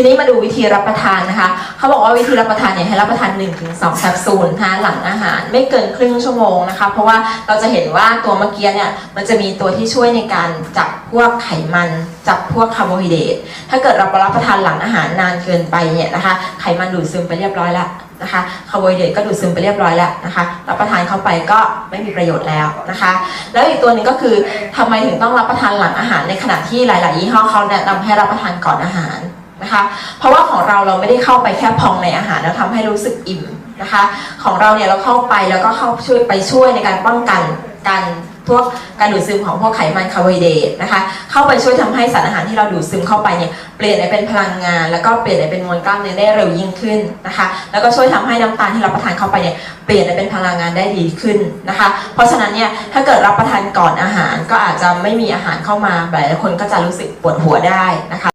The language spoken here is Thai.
ทีนี้มาดูวิธีรับประทานนะคะ เขาบอกว่าวิธีรับประทานเนี่ยให้รับประทาน 1-2แคปซูลนะคะหลังอาหารไม่เกินครึ่งชั่วโมงนะคะ เพราะว่าเราจะเห็นว่าตัวเมื่อกี้เนี่ยมันจะมีตัวที่ช่วยในการจับพวกไขมันจับพวกคาร์โบไฮเดรตถ้าเกิดเรารับประทานหลังอาหารนานเกินไปเนี่ยนะคะ ไขมันดูดซึมไปเรียบร้อยแล้วนะคะคาร์โบไฮเดรตก็ดูดซึมไปเรียบร้อยแล้วนะคะรับประทานเข้าไปก็ไม่มีประโยชน์แล้วนะคะ แล้วอีกตัวหนึ่งก็คือทำไมถึงต้องรับประทานหลังอาหารในขณะที่หลาย ๆ ยี่ห้อเขาแนะนำให้รับประทานก่อนอาหาร นะคะ เพราะว่าของเราเราไม่ได้เข้าไปแค่พองในอาหารแล้วทำให้รู้สึกอิ่มนะคะ ของเราเนี่ยเราเข้าไปแล้วก็เข้าช่วยไปช่วยในการป้องกันการพวกการดูดซึมของพวกไขมันคาร์โบไฮเดรตนะคะ เข้าไปช่วยทำให้สารอาหารที่เราดูดซึมเข้าไปเนี่ยเปลี่ยนไปเป็นพลังงาน แล้วก็เปลี่ยนไปเป็นมวลกล้ามเนื้อได้เร็วยิ่งขึ้นนะคะ แล้วก็ช่วยทำให้น้ำตาลที่เรับประทานเข้าไปเนี่ยเปลี่ยนไปเป็นพลังงานได้ดีขึ้นนะคะ เพราะฉะนั้นเนี่ยถ้าเกิดรับประทานก่อนอาหารก็อาจจะไม่มีอาหารเข้ามาหลายคนก็จะรู้สึกปวดหัวได้นะคะ